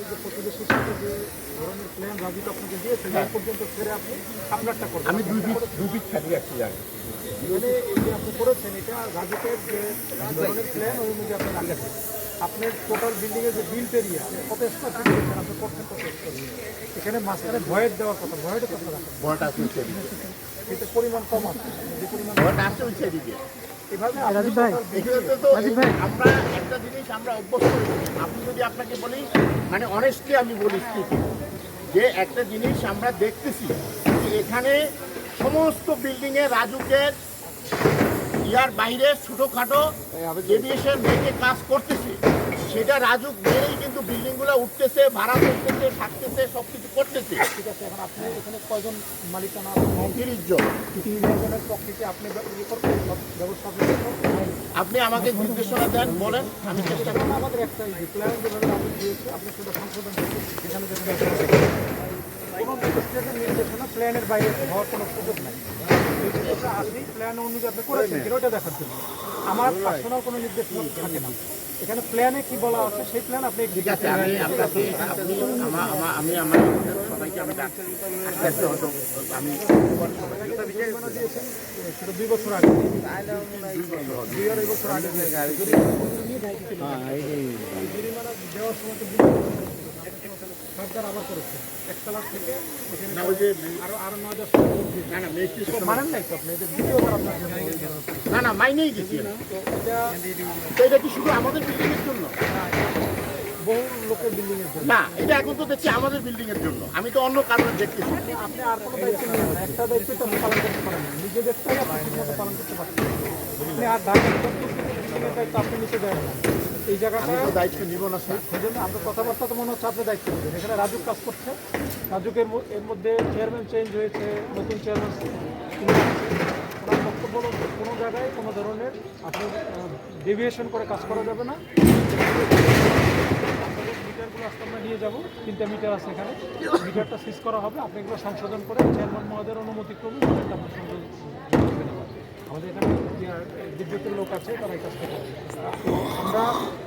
যে প্রতিবেশীর সাথে যে ধরনের প্ল্যান রাজুক আপনাকে দিয়েছে এই পর্যন্ত ছেড়ে আপনি আপনারটা করবেন। আমি দুই ফিট দুই ফিট থাকি একটি জায়গায় এখানে এই যে আপনি করেছেন এটা রাজুকের যে ধরনের প্ল্যান ওই অনুযায়ী আপনি রাখেছেন আপনার টোটাল বিল্ডিং এর যে বিল্ড এরিয়া কত স্কোয়ার ফিট দিয়েছেন আপনি করছেন কত স্কোয়ার এখানে মাঝখানে ভয়েড দেওয়ার কথা কত রাখেন বড়টা আছে পরিমাণ কম আছে যে পরিমাণ আছে রাজীব ভাই আমরা একটা জিনিস আমরা অভ্যস্ত আপনি যদি আপনাকে বলি মানে অনেস্টলি আমি বলি যে একটা জিনিস আমরা দেখতেছি এখানে সমস্ত বিল্ডিংয়ে রাজুকের ইয়ার বাইরে ছোটোখাটো এভিয়েশন মেয়েকে কাজ করতেছে। সেটা রাজুক মেয়েই কিন্তু বিল্ডিংগুলো উঠতেছে ভাড়া করতেছে থাকতেছে সব কিছু করতেছে। ঠিক আছে এখন আপনি এখানে কয়জন মালিকানা তিরিশ জন। তিন জনের পক্ষে আপনি ইয়ে ব্যবস্থা আপনি আমাকে নির্দেশনা দেন বলেন আমি চেষ্টা করব। আমাদের একটা প্ল্যান যেভাবে আপনি দিয়েছে আপনি সেটা সংশোধন যেখানে যেখানে কোনো ম্যাজিস্ট্রেটের নির্দেশনা প্ল্যানের বাইরে হওয়ার কোনো সুযোগ নাই। আসলেই প্ল্যান অনুযায়ী আপনি করেছেন ওটা দেখার জন্য। আমার পার্সোনাল কোনো নির্দেশনা থাকে না। এখানে প্ল্যানে কি বলা আছে সেই প্ল্যান আপনি ঠিক আছে আমি আপনাকে আপনি আমা- আমা- আমি আমার সবাইকে আমি আস্তে আস্তে হয়তো আমি সেটা দুই বছর আগে। দুই আড়াই বছর আগে। জরিমানা দেওয়ার সময় তো সরকার আবার করেছে থেকে না আরও আরও নয় দশ না মানেন নাই তো আপনি। না না মাইনেই তো এটা কি শুধু আমাদের বিল্ডিং এর জন্য বহু লোকের বিল্ডিং এর জন্য না, এটা এখন তো দেখছি আমাদের বিল্ডিং এর জন্য আমি তো অন্য কারণে দেখতেছি আপনি আর কোনো দায়িত্ব নেবেন না একটা দায়িত্ব তো পালন করতে পারেন না নিজের দায়িত্বই আপনি পালন করতে পারছেন না। আপনি আর বিল্ডিংয়ের আপনি না এই জায়গাটা দায়িত্ব নিব না স্যার। সেই জন্য আমরা কথাবার্তা তো মনে হচ্ছে আপনি দায়িত্ব নেবেন। এখানে রাজুক কাজ করছে। রাজুকের এর মধ্যে চেয়ারম্যান চেঞ্জ হয়েছে নতুন চেয়ারম্যান ওনার বক্তব্য কোনো জায়গায় কোনো ধরনের আপনি ডেভিয়েশন করে কাজ করা যাবে না। মিটারগুলো আজকে আমরা নিয়ে যাব। তিনটা মিটার আছে এখানে। মিটারটা সিজ করা হবে। আপনি এগুলো সংশোধন করে চেয়ারম্যান মহোদয়ের অনুমতি ক্রমে সংশোধন। আমাদের এখানে বিদ্যুতের লোক আছে তারা এই কাজটা করবে তো আমরা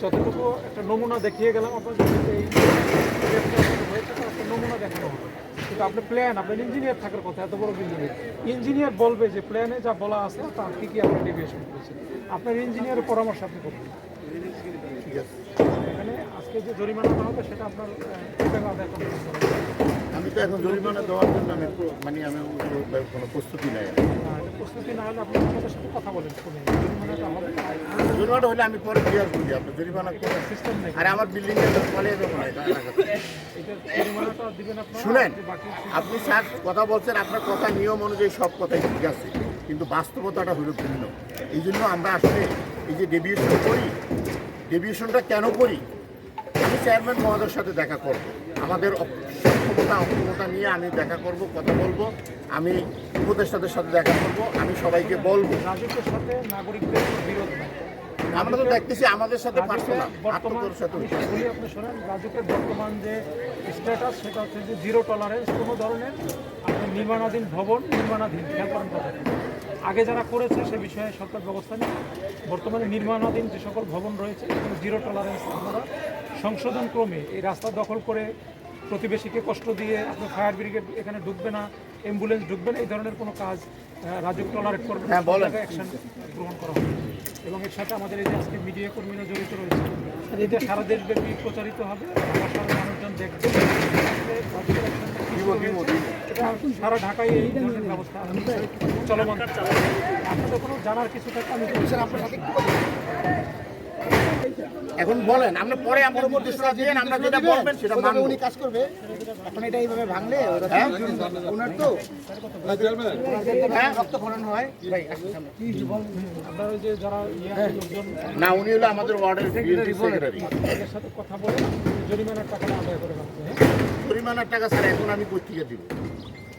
যতটুকু একটা নমুনা দেখিয়ে গেলাম আপনাদের এই হয়েছে তার একটা নমুনা দেখানো হবে। কিন্তু আপনি প্ল্যান আপনার ইঞ্জিনিয়ার থাকার কথা এত বড় বিল্ডিংয়ে ইঞ্জিনিয়ার বলবে যে প্ল্যানে যা বলা আছে তার কী কী আপনি ডেভিয়েশন করেছেন? আপনার ইঞ্জিনিয়ারের পরামর্শ আপনি করবেন ঠিক আছে। এখানে আজকে যে জরিমানাটা হবে সেটা আপনার আদায় করতে হবে আমি তো এখন জরিমানা দেওয়ার জন্য আমি মানে আমি কোনো- প্রস্তুতি নেই। প্রস্তুতি না হলে আপনি সাথে কথা বলেন জরিমানাটা হবে। হলে আমি পরে ক্লিয়ার করি আপনি জরিমানা করে সিস্টেম নেই। আরে আমার বিল্ডিং এর ফলে আপনারা শুনেন আপনি স্যার কথা বলছেন আপনার কথা নিয়ম অনুযায়ী সব কথাই ঠিক আছে কিন্তু বাস্তবতাটা হলো ভিন্ন। এই জন্য আমরা আসলে এই যে ডেভিয়েশন করি ডেভিয়েশনটা কেন করি আমি চেয়ারম্যান মহোদয়ের সাথে দেখা করব। আমাদের সক্ষমতা অক্ষমতা নিয়ে আমি দেখা করব কথা বলব। আমি উপদেষ্টাদের সাথে দেখা করব আমি সবাইকে বলব। সাথে নাগরিকদের বিরোধ নাই। আমরা তো দেখতেছি আমাদের সাথে না বর্তমান সাথে আপনি শোনেন রাজুকের বর্তমান যে স্ট্যাটাস সেটা হচ্ছে যে জিরো টলারেন্স কোনো ধরনের নির্মাণাধীন ভবন নির্মাণাধীন খেয়াল করেন কথাটা। আগে যারা করেছে সে বিষয়ে সরকার ব্যবস্থা নেই বর্তমানে নির্মাণাধীন যে সকল ভবন রয়েছে জিরো টলারেন্স আপনারা সংশোধন ক্রমে এই রাস্তা দখল করে প্রতিবেশীকে কষ্ট দিয়ে আপনার ফায়ার ব্রিগেড এখানে ঢুকবে না অ্যাম্বুলেন্স ঢুকবে না এই ধরনের কোনো কাজ রাজুক টলারেট করবে। অ্যাকশন গ্রহণ করা হবে। এবং এর সাথে আমাদের এই যে আজকে মিডিয়া কর্মীরা জড়িত রয়েছে এটা সারা দেশব্যাপী প্রচারিত হবে। সারা মানুষজন দেখবে সারা ঢাকায় এই ধরনের ব্যবস্থা চলমান। আপনাদের কোনো জানার কিছু থাকলে আমি আপনার সাথে। এখন বলেন আমরা পরে আমার দিয়ে আমরা যেটা বলবেন সেটা মানবো। উনি কাজ করবে। এখন এটা এইভাবে ভাঙলে হ্যাঁ? ওনার তো হ্যাঁ। আপনারা না উনি হলো আমাদের ওয়ার্ডের সেক্রেটারি। সাথে কথা বলে জরিমানার আদায় করে হ্যাঁ পরিমাণের টাকা স্যার এখন আমি কই থেকে দিব?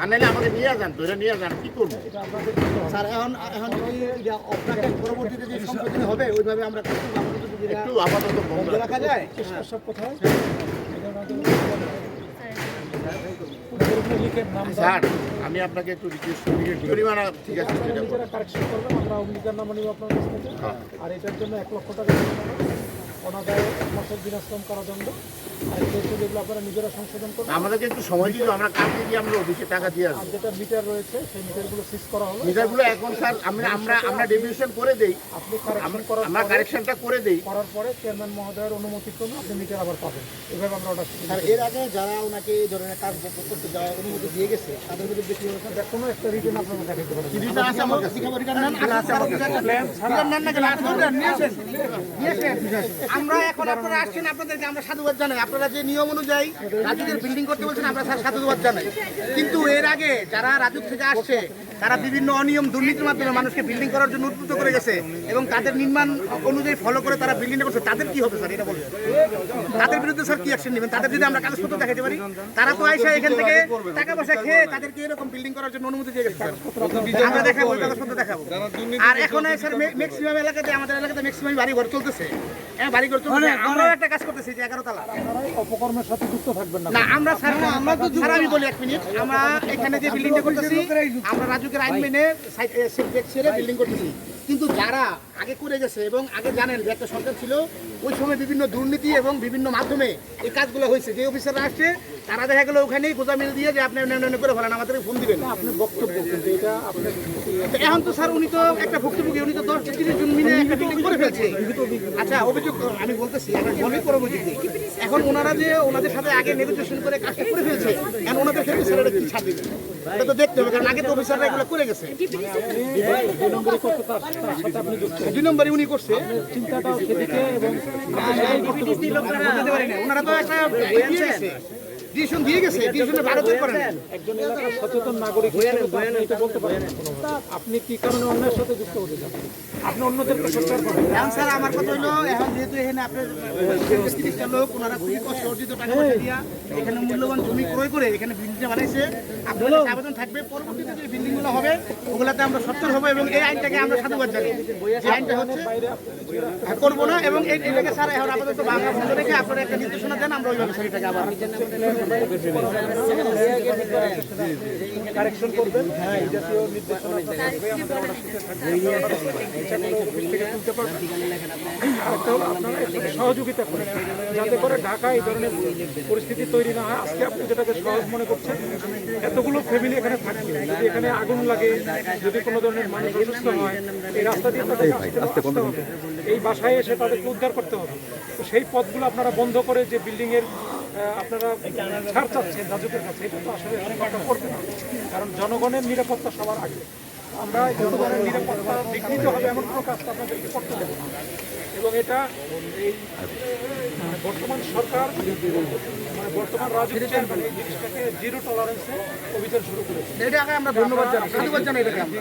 আর নাহলে আমাকে নিয়ে যান ধরে নিয়ে যান কি করব। স্যার এখন এখন যদি পরবর্তীতে যে সম্পত্তি হবে ওইভাবে আমরা একটু আপাতত বন্ধ রাখা যায়? সব কোথায়। স্যার আমি আপনাকে একটু রিকোয়েস্ট করি। ঠিক আছে কারেকশন করবেন আমরা নাম নিব আপনার কাছ থেকে। হ্যাঁ। আর এটার জন্য এক লক্ষ টাকা অনাদায় এক মাসের দিনাশ্রম আরেকটা হচ্ছে যেগুলো আপনারা নিজেরা সংশোধন করবেন। আমাদেরকে একটু সময় দিল আমরা কালকে গিয়ে আমরা অফিসে টাকা দিয়ে আসব। যেটা মিটার রয়েছে সেই মিটারগুলো সিজ করা হবে মিটারগুলো এখন স্যার আমরা আমরা আমরা ডেভিয়েশন করে দেই। আপনি কারেকশন করার আমরা কারেকশনটা করে দেই। করার পরে চেয়ারম্যান মহোদয়ের অনুমতি ক্রমে আপনি মিটার আবার পাবেন। এভাবে আমরা অর্ডার আর এর আগে যারা ওনাকে এই ধরনের কাজ করতে অনুমতি দিয়ে গেছে তাদের কোনো একটা রিটেন আপনারা দেখাতে পারেন রিটার্ন আছে আমার কাছে। প্ল্যান ছাড়া আমরা এখন আপনারা আসছেন আপনাদেরকে আমরা সাধুবাদ জানাই। আপনারা যে নিয়ম অনুযায়ী রাজুদের বিল্ডিং করতে বলছেন আমরা সাধুবাদ জানাই। কিন্তু এর আগে যারা রাজুক থেকে আসছে তারা বিভিন্ন অনিয়ম দুর্নীতির মাধ্যমে মানুষকে বিল্ডিং করার জন্য উদ্বুদ্ধ করে গেছে এবং তাদের নির্মাণ অনুযায়ী ফলো করে তারা বিল্ডিং করছে। তাদের কি হবে স্যার? এটা বলুন। তাদের বিরুদ্ধে স্যার কি অ্যাকশন নেবেন? তাদের যদি আমরা কাগজপত্র দেখাতে পারি তারা তো আইসা এখান থেকে টাকা পয়সা খেয়ে তাদেরকে এরকম বিল্ডিং করার জন্য অনুমতি দিয়ে গেছে আমরা দেখাবো কাগজপত্র দেখাবো। আর এখন স্যার ম্যাক্সিমাম এলাকাতে আমাদের এলাকাতে ম্যাক্সিমাম বাড়ি ঘর চলতেছে। হ্যাঁ বাড়ি ঘর চলতেছে আমরাও একটা কাজ করতেছি যে এগারো তালা। অপকর্মের সাথে যুক্ত থাকবেন না। না আমরা স্যার আমরা তো আমি বলি এক মিনিট। আমরা এখানে যে বিল্ডিংটা করতেছি আমরা রাজুকের আইন মেনে ছেড়ে বিল্ডিং করতেছি। কিন্তু যারা আগে করে গেছে এবং আগে জানেন যে একটা সরকার ছিল ওই সময় বিভিন্ন দুর্নীতি এবং বিভিন্ন মাধ্যমে এই কাজগুলো হয়েছে। যে অফিসাররা আসছে তারা দেখা গেলো ওখানেই গোজা মিল দিয়ে যে আপনি করে ফেলেন আমাদেরকে ফোন দিবেন। আপনি বক্তব্য কিন্তু এটা আপনার এখন তো স্যার উনি তো একটা ভুক্তভোগী উনি তো দশ তিরিশ জন মিলে একটা করে ফেলছে। আচ্ছা অভিযোগ আমি বলতেছি পর অভিযোগ দিই। এখন ওনারা যে ওনাদের সাথে আগে নেগোসিয়েশন করে কাজটা করে ফেলছে এখন ওনাদের ক্ষেত্রে স্যার এটা কি ছাড় দিবে? এটা তো দেখতে হবে কারণ আগে তো অফিসাররা এগুলো করে গেছে। দুই নম্বরে উনি করছে। চিন্তাটাও সেদিকে এবং না ওনারা তো একটা ডিসিশন দিয়ে গেছে ডিসিশনে ভারতের করেন একজন এলাকার সচেতন নাগরিক এটা বলতে পারেন। আপনি কি কারণে অন্যের সাথে যুক্ত হতে চান? আপনি অন্যদেরকে সরকার করেন। এখন স্যার আমার কথা হলো এখন যেহেতু এখানে আপনার তিরিশটা লোক ওনারা খুবই কষ্ট অর্জিত টাকা পয়সা দিয়া এখানে মূল্যবান জমি ক্রয় করে এখানে বিল্ডিংটা বানাইছে। আপনাদের আবেদন থাকবে পরবর্তীতে যে বিল্ডিংগুলো হবে ওগুলাতে আমরা সচ্ছল হব এবং এই আইনটাকে আমরা সাধুবাদ জানি যে আইনটা হচ্ছে হ্যাঁ, করব না এবং এই এটাকে স্যার এখন আপাতত বাংলা বন্ধ রেখে আপনারা একটা নির্দেশনা দেন আমরা ওইভাবে স্যার এটাকে আবার কারেকশন করবেন এই জাতীয় নির্দেশনা থাকবে আমাদের থাকবে আপনারা সহযোগিতা করেন যাতে করে ঢাকা এই ধরনের পরিস্থিতি তৈরি না হয়। আজকে আপনি যেটাকে সহজ মনে করছেন এতগুলো ফ্যামিলি এখানে থাকছে যদি এখানে আগুন লাগে যদি কোনো ধরনের মানুষ অসুস্থ হয় এই রাস্তা দিয়ে এই বাসায় এসে তাদেরকে উদ্ধার করতে হবে। তো সেই পথগুলো আপনারা বন্ধ করে যে বিল্ডিংয়ের আপনারা ছাড় চাচ্ছেন, রাজকের কাছে। এটা তো আসলে সরকারটা করবে না কারণ জনগণের নিরাপত্তা সবার আগে। আমরা জনগণের নিরাপত্তা বিঘ্নিত হবে এমন কোনো কাজ আপনাদেরকে করতে দেবো না। এবং এটা এই বর্তমান সরকার মানে বর্তমান রাজনীতি এই জিনিসটাকে জিরো টলারেন্সে অভিযান শুরু করেছে। এটাকে আমরা ধন্যবাদ জানাই সাধুবাদ জানাই এটাকে আমরা।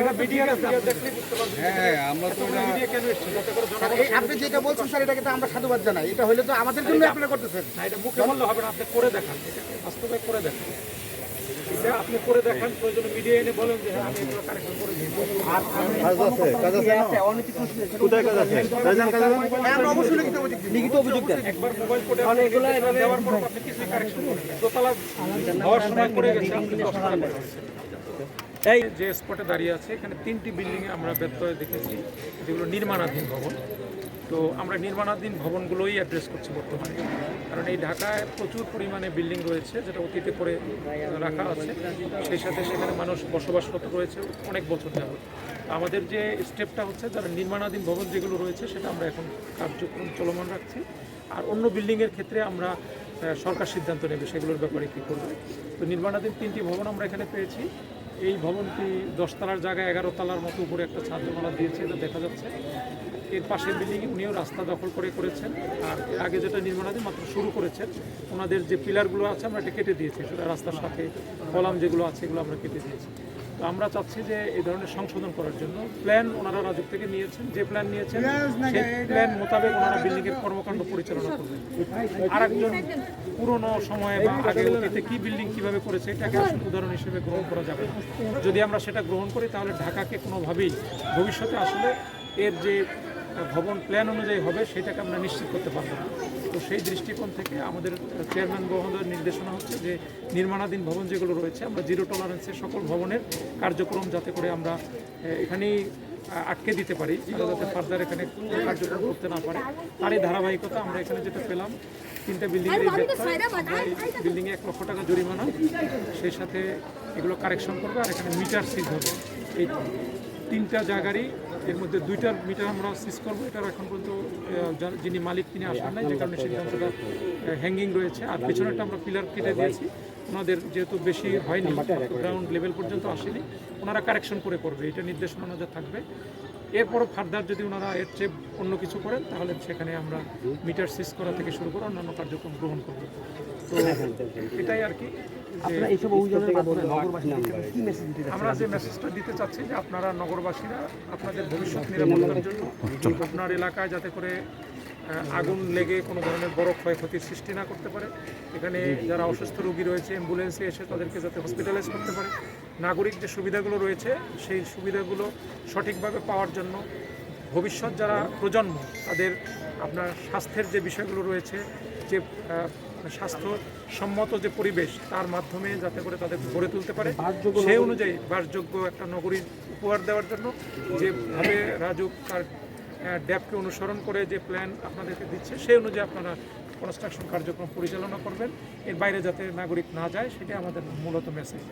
এটা মিডিয়ার মিডিয়া দেখলে বুঝতে পারবেন হ্যাঁ আমরা তো মিডিয়া কেন এসছে যাতে করে জনগণ আপনি যেটা বলছেন স্যার এটাকে তো আমরা সাধুবাদ জানাই। এটা হলে তো আমাদের জন্য আপনারা করতেছেন। না এটা মুখে বললে হবে না আপনি করে দেখান। বাস্তবে করে দেখান। আপনি করে দেখান প্রয়োজনে মিডিয়া এনে বলেন যে হ্যাঁ আমি এগুলো কারেকশন করে দিই আর হ্যাঁ, আমরা অবশ্যই লিখিত অভিযোগ দিই। লিখিত অভিযোগ দেন। একবার মোবাইল কোডে আপনি এগুলো দেওয়ার পর আপনি কিছুই কারেকশন করবেন দোতলা হওয়ার সময় করে গেছে আপনি দশ টাকা এই যে স্পটে দাঁড়িয়ে আছে এখানে তিনটি বিল্ডিংয়ে আমরা ব্যত্যয় দেখেছি যেগুলো নির্মাণাধীন ভবন। তো আমরা নির্মাণাধীন ভবনগুলোই অ্যাড্রেস করছি বর্তমানে। কারণ এই ঢাকায় প্রচুর পরিমাণে বিল্ডিং রয়েছে, যেটা অতীতে করে রাখা আছে। সেই সাথে সেখানে মানুষ বসবাসরত রয়েছে অনেক বছর যাবত আমাদের যে স্টেপটা হচ্ছে, যারা নির্মাণাধীন ভবন যেগুলো রয়েছে, সেটা আমরা এখন কার্যক্রম চলমান রাখছি। আর অন্য বিল্ডিংয়ের ক্ষেত্রে আমরা সরকার সিদ্ধান্ত নেবে সেগুলোর ব্যাপারে কী করবে। তো নির্মাণাধীন তিনটি ভবন আমরা এখানে পেয়েছি। এই ভবনটি দশতলার জায়গায় এগারো তলার মতো উপরে একটা ছাদমালা দিয়েছে, এটা দেখা যাচ্ছে। এর পাশের বিল্ডিং উনিও রাস্তা দখল করে করেছেন। আর আগে যেটা নির্মাণাধীন মাত্র শুরু করেছেন। ওনাদের যে পিলারগুলো আছে, আমরা এটা কেটে দিয়েছি। সেটা রাস্তার সাথে কলাম যেগুলো আছে, এগুলো আমরা কেটে দিয়েছি। তো আমরা চাচ্ছি যে এই ধরনের সংশোধন করার জন্য প্ল্যান ওনারা রাজুক থেকে নিয়েছেন, যে প্ল্যান নিয়েছেন, সেই প্ল্যান মোতাবেক ওনারা বিল্ডিংয়ের কর্মকাণ্ড পরিচালনা করবেন। আরেকজন পুরনো সময়ে বা আগে অতীতে কি বিল্ডিং কীভাবে করেছে, এটাকে উদাহরণ হিসেবে গ্রহণ করা যাবে যদি আমরা সেটা গ্রহণ করি, তাহলে ঢাকাকে কোনোভাবেই ভবিষ্যতে আসলে এর যে ভবন প্ল্যান অনুযায়ী হবে সেটাকে আমরা নিশ্চিত করতে পারব না। তো সেই দৃষ্টিকোণ থেকে আমাদের চেয়ারম্যান মহোদয়ের নির্দেশনা হচ্ছে যে নির্মাণাধীন ভবন যেগুলো রয়েছে আমরা জিরো টলারেন্সের সকল ভবনের কার্যক্রম যাতে করে আমরা এখানেই আটকে দিতে পারি যাতে ফার্দার এখানে কার্যক্রম করতে না পারে। তারই ধারাবাহিকতা আমরা এখানে যেটা পেলাম তিনটা বিল্ডিং এর বিল্ডিংয়ে এক লক্ষ টাকা জরিমানা সেই সাথে এগুলো কারেকশন করবে আর এখানে মিটার সিজ হবে। এই তিনটা জায়গারই এর মধ্যে দুইটার মিটার আমরা সিজ করব। এটার এখন পর্যন্ত যিনি মালিক তিনি আসেন নাই, যে কারণে সিদ্ধান্তটা হ্যাঙ্গিং রয়েছে। আর পেছনেরটা আমরা পিলার কেটে দিয়েছি। ওনাদের যেহেতু বেশি হয়নি গ্রাউন্ড লেভেল পর্যন্ত আসেনি, ওনারা কারেকশন করে করবে, এটা নির্দেশনা ওনাদের থাকবে। এরপরও ফার্দার যদি ওনারা এর চেয়ে অন্য কিছু করেন, তাহলে সেখানে আমরা মিটার সিজ করা থেকে শুরু করে অন্যান্য কার্যক্রম গ্রহণ করব। তো এটাই আর কি। যে এইসব অভিযোগের মাধ্যমে নগরবাসীকে কি মেসেজ দিতে আমরা যে মেসেজটা দিতে চাচ্ছি যে আপনারা নগরবাসীরা আপনাদের ভবিষ্যৎ নিরাপত্তার জন্য আপনার এলাকায় যাতে করে আগুন লেগে কোনো ধরনের বড় ক্ষয়ক্ষতির সৃষ্টি না করতে পারে। এখানে যারা অসুস্থ রোগী রয়েছে অ্যাম্বুলেন্সে এসে তাদেরকে যাতে হসপিটালাইজ করতে পারে। নাগরিক যে সুবিধাগুলো রয়েছে সেই সুবিধাগুলো সঠিকভাবে পাওয়ার জন্য ভবিষ্যৎ যারা প্রজন্ম তাদের আপনার স্বাস্থ্যের যে বিষয়গুলো রয়েছে যে আহ, স্বাস্থ্যসম্মত যে পরিবেশ তার মাধ্যমে যাতে করে তাদের গড়ে তুলতে পারে। সেই অনুযায়ী বাসযোগ্য একটা নগরী উপহার দেওয়ার জন্য যেভাবে রাজুক তার ড্যাপকে অনুসরণ করে যে প্ল্যান আপনাদেরকে দিচ্ছে সেই অনুযায়ী আপনারা কনস্ট্রাকশন কার্যক্রম পরিচালনা করবেন। এর বাইরে যাতে নাগরিক না যায় সেটা আমাদের মূলত মেসেজ